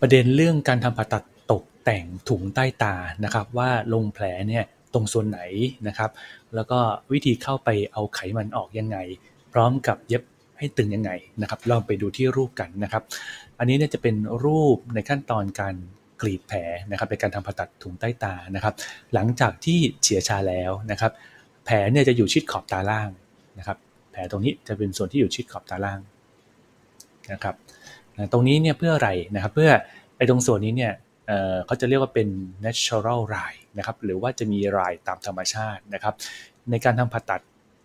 ประเด็นเรื่องการทำผ่าตัดตกแต่งถุงใต้ตานะครับ ว่าลงแผลเนี่ยตรงส่วนไหนนะครับ แล้วก็วิธีเข้าไปเอาไขมันออกยังไง พร้อมกับเย็บให้ตึงยังไงนะครับ ลองไปดูที่รูปกันนะครับ อันนี้เนี่ยจะเป็นรูปในขั้นตอนการกรีดแผลนะครับในการทำผ่าตัดถุงใต้ตานะครับ หลังจากที่เฉียชาแล้วนะครับ แผลเนี่ยจะอยู่ชิดขอบตาล่างนะครับ แผลตรงนี้จะเป็นส่วนที่อยู่ชิดขอบตาล่างนะครับ ตรงนี้เนี่ยเพื่ออะไรนะครับเพื่อไอ้ตรงส่วนนี้เนี่ยเขาจะเรียกว่าเป็น natural line นะครับหรือว่าจะมีรายตามธรรมชาตินะครับ ในการทำผ่าตัด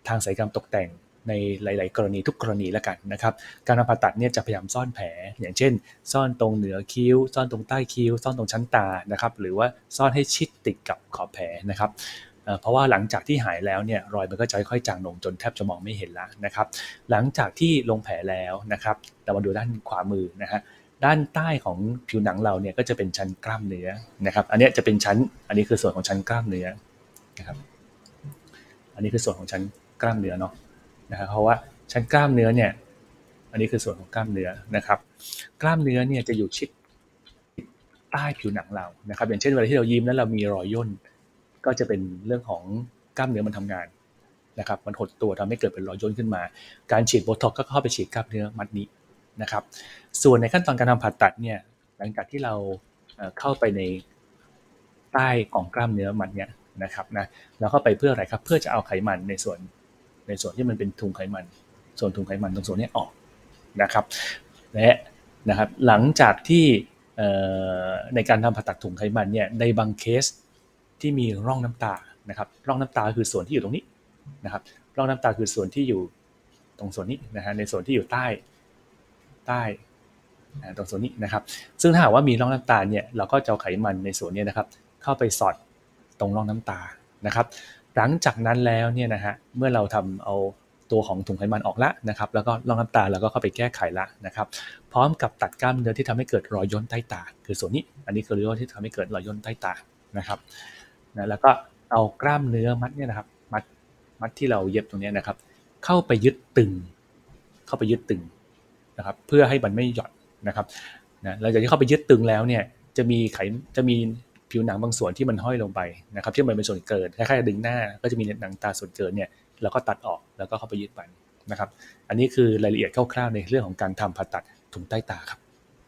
ทางศัลยกรรมตกแต่งในหลาย ๆ กรณีทุกกรณีแล้วกันนะครับ การทำผ่าตัดเนี่ยจะพยายามซ่อนแผล อย่างเช่น ซ่อนตรงเหนือคิ้ว ซ่อนตรงใต้คิ้ว ซ่อนตรงชั้นตานะครับ หรือว่าซ่อนให้ชิดติดกับขอบแผลนะครับ เพราะว่าหลังจากที่หายแล้วเนี่ยรอยมันก็จะค่อยๆจางลงจนแทบจะมองไม่เห็นแล้วนะครับหลังจากที่ลงแผลแล้วนะครับเรามาดูด้านขวามือนะฮะด้านใต้ของผิวหนังเราเนี่ยก็จะเป็นชั้นกล้ามเนื้อนะครับ อันนี้จะเป็นชั้นอันนี้คือส่วนของชั้นกล้ามเนื้อนะครับอันนี้คือส่วนของชั้นกล้ามเนื้อเนาะนะครับเพราะว่าชั้นกล้ามเนื้อเนี่ยอันนี้คือส่วนของกล้ามเนื้อนะครับ กล้ามเนื้อเนี่ยจะอยู่ชิดใต้ผิวหนังเรานะครับ อย่างเช่นเวลาที่เรายิ้มแล้วเรามีรอยย่น ก็จะเป็นเรื่องของกล้ามเนื้อมันทำงานนะครับมันหดตัวทำให้เกิดเป็นรอยย่นขึ้นมา การฉีดโบท็อกก็เข้าไปฉีดกล้ามเนื้อมัดนี้นะครับ ส่วนในขั้นตอนการทำผ่าตัดเนี่ยหลังจากที่เราเข้าไปในใต้ของกล้ามเนื้อมัดเนี่ยนะครับนะเราเข้าไปเพื่ออะไรครับ เพื่อจะเอาไขมันในส่วนในส่วนที่มันเป็นทุงไขมัน ส่วนทุงไขมันตรงส่วนนี้ออกนะครับ และนะครับหลังจากที่ในการทำผ่าตัดถุงไขมันเนี่ยในบางเคส ที่มีร่องน้ำตานะครับร่องน้ำตาคือส่วนที่อยู่ตรงนี้นะครับร่องน้ำตาคือส่วนที่อยู่ตรงส่วนนี้นะฮะในส่วนที่อยู่ใต้ใต้ตรงส่วนนี้นะครับ ซึ่งถ้าหากว่ามีร่องน้ำตาเนี่ยเราก็จะเอาไขมันในส่วนนี้นะครับ เข้าไปสอดตรงร่องน้ำตานะครับ หลังจากนั้นแล้วเนี่ยนะฮะเมื่อเราทำเอาตัวของถุงไขมันออกละนะครับ แล้วก็ร่องน้ำตาแล้วก็เข้าไปแก้ไขละนะครับ พร้อมกับตัดกล้ามเนื้อที่ทำให้เกิดรอยย่นใต้ตา คือส่วนนี้ อันนี้คือรอยที่ทำให้เกิดรอยย่นใต้ตานะครับ นะแล้วก็เอากล้ามเนื้อมัดเนี่ยนะครับมัดมัดที่เราเย็บตรงนี้นะครับ เข้าไปยึดตึง เข้าไปยึดตึงนะครับ เพื่อให้มันไม่หย่อนนะครับนะหลังจากที่เข้าไปยึดตึงแล้วเนี่ยจะมีไขจะมีผิวหนังบางส่วนที่มันห้อยลงไปนะครับ ที่มันเป็นส่วนเกินคล้ายๆดึงหน้าก็จะมีหนังตาส่วนเกินเนี่ยเราก็ตัดออกแล้วก็เข้าไปยึดมันนะครับ อันนี้คือรายละเอียดคร่าวๆในเรื่องของการทำผ่าตัดถุงใต้ตาครับ